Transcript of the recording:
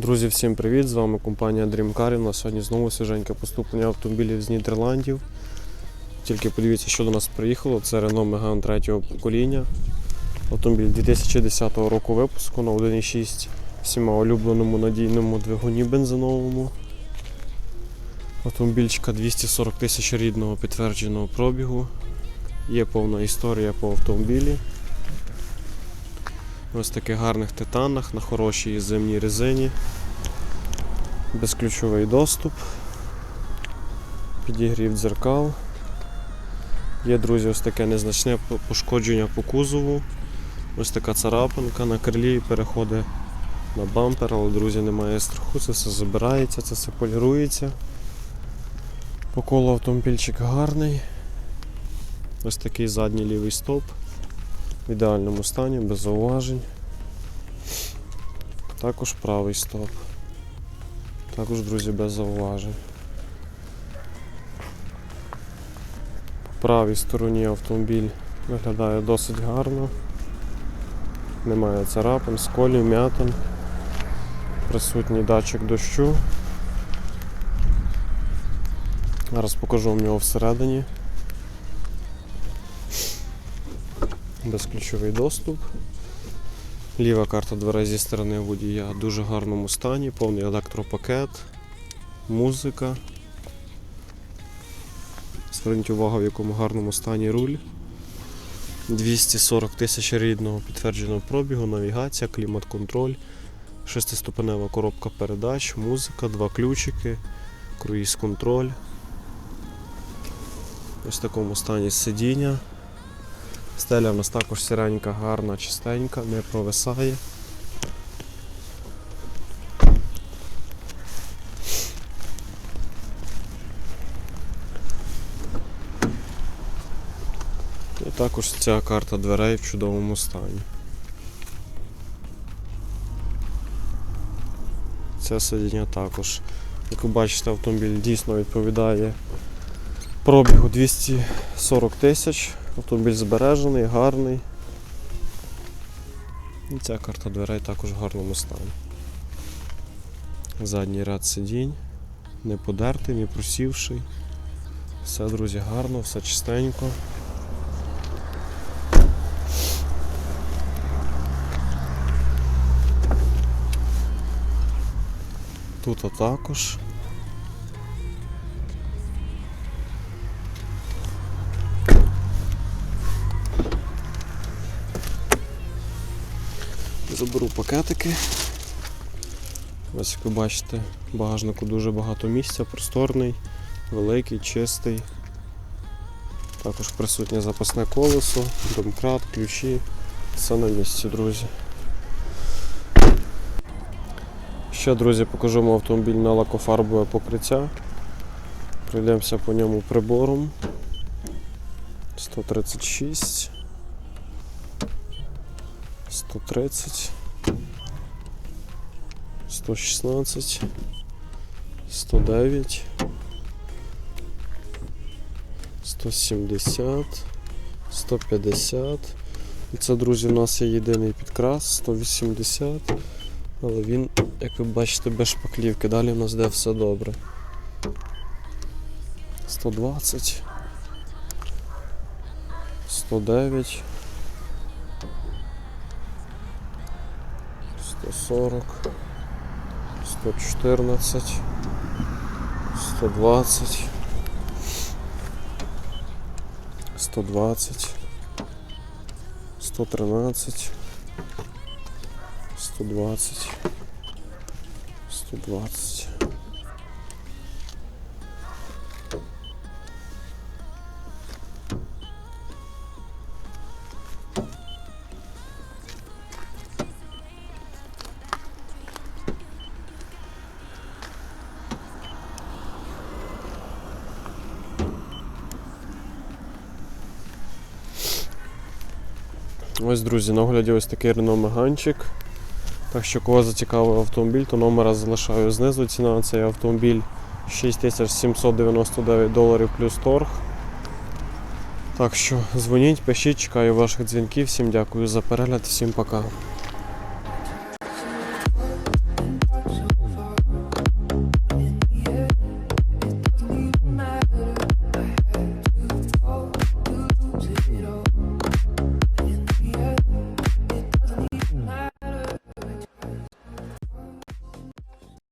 Друзі, всім привіт! З вами компанія Dream Car. У нас сьогодні знову свіженьке поступлення автомобілів з Нідерландів. Тільки подивіться, що до нас приїхало. Це Renault Megane третього покоління. Автомобіль 2010 року випуску на 1.6 всіма улюбленому надійному двигуні бензиновому. Автомобільчика 240 тисяч рідного підтвердженого пробігу. Є повна історія по автомобілі. Ось таких гарних титанах на хорошій зимній резині. Безключовий доступ. Підігрів дзеркал. Є, друзі, ось таке незначне пошкодження по кузову. Ось така царапинка на крилі переходить на бампер, але, друзі, немає страху, це все забирається, це все полірується. По колу автомобільчик гарний. Ось такий задній лівий стоп в ідеальному стані, без зауважень. Також правий стоп. Також, друзі, без зауважень. По правій стороні автомобіль виглядає досить гарно. Немає царапин, сколів, м'ятин. Присутній датчик дощу. Зараз покажу вам його всередині. Безключовий доступ. Ліва карта дверей зі сторони водія в дуже гарному стані, повний електропакет, музика. Зверніть увагу, в якому гарному стані руль. 240 тисяч рідного підтвердженого пробігу, навігація, клімат-контроль, шестиступенева коробка передач, музика, два ключики, круїз-контроль. Ось в такому стані сидіння. Стеля в нас також сіренька, гарна, чистенька, не провисає. І також ця карта дверей в чудовому стані. Це сидіння також. Як ви бачите, автомобіль дійсно відповідає пробігу 240 тисяч. Автомобіль збережений, гарний. І ця карта дверей також в гарному стані. Задній ряд сидінь, не подертий, не просівший. Все, друзі, гарно, все чистенько. Тут також. Заберу пакетики. Ось як ви бачите, в багажнику дуже багато місця, просторний, великий, чистий. Також присутнє запасне колесо, домкрат, ключі. Все на місці, друзі. Ще, друзі, покажу вам автомобіль на лакофарбове покриття. Пройдемося по ньому прибором. 136. 130, 116, 109, 170, 150. І це, друзі, у нас є єдиний підкрас 180, але він, як ви бачите, без шпаклівки. Далі в нас де все добре. 120, 109. 140, 114, 120, 120, 113, 120, 120. Ось, друзі, на огляді ось такий Renault Megane. Так що кого зацікавив автомобіль, то номера залишаю знизу. Ціна на цей автомобіль 6799 доларів плюс торг. Так що дзвоніть, пишіть, чекаю ваших дзвінків. Всім дякую за перегляд, всім пока.